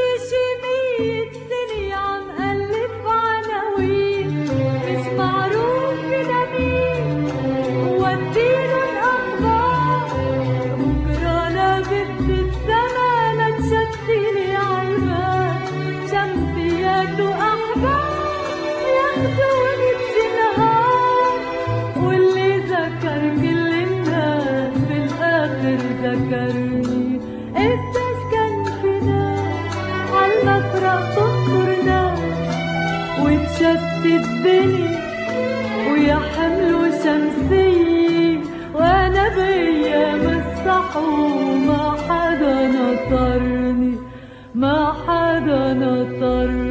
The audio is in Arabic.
Kişi bitse يا الدنيا ويا حمل شمسي وأنا بيا مسح وما حدا نطرني ما حدا نطرني.